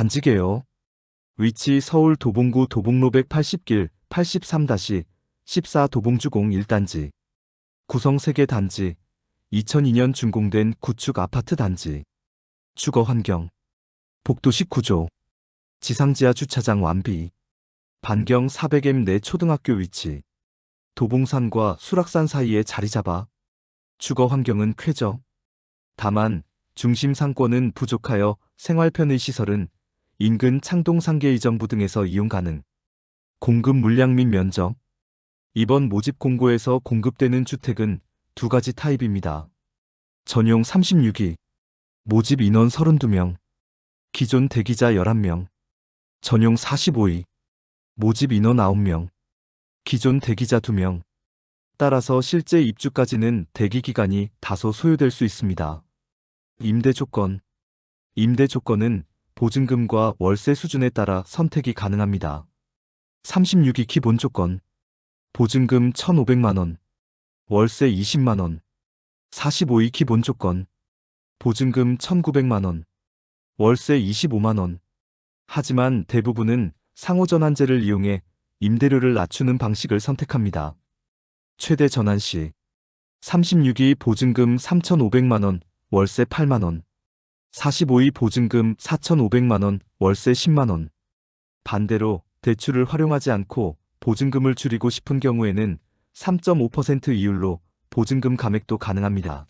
단지개요. 위치 서울 도봉구 도봉로 180길 83-14 도봉주공 1단지. 구성 3개 단지. 2002년 준공된 구축 아파트 단지. 주거 환경. 복도식 구조. 지상지하 주차장 완비. 반경 400m 내 초등학교 위치. 도봉산과 수락산 사이에 자리 잡아. 주거 환경은 쾌적. 다만 중심 상권은 부족하여 생활 편의 시설은 인근 창동 상계이정부 등에서 이용 가능. 공급 물량 및 면적. 이번 모집 공고에서 공급되는 주택은 두 가지 타입입니다. 전용 36기. 모집 인원 32명. 기존 대기자 11명. 전용 45위. 모집 인원 9명. 기존 대기자 2명. 따라서 실제 입주까지는 대기 기간이 다소 소요될 수 있습니다. 임대 조건. 임대 조건은 보증금과 월세 수준에 따라 선택이 가능합니다. 36위 기본 조건. 보증금 1,500만원. 월세 20만원. 45위 기본 조건. 보증금 1,900만원. 월세 25만원. 하지만 대부분은 상호전환제를 이용해 임대료를 낮추는 방식을 선택합니다. 최대 전환 시 36위 보증금 3,500만원, 월세 8만원. 45위 보증금 4,500만원, 월세 10만원. 반대로 대출을 활용하지 않고 보증금을 줄이고 싶은 경우에는 3.5% 이율로 보증금 감액도 가능합니다.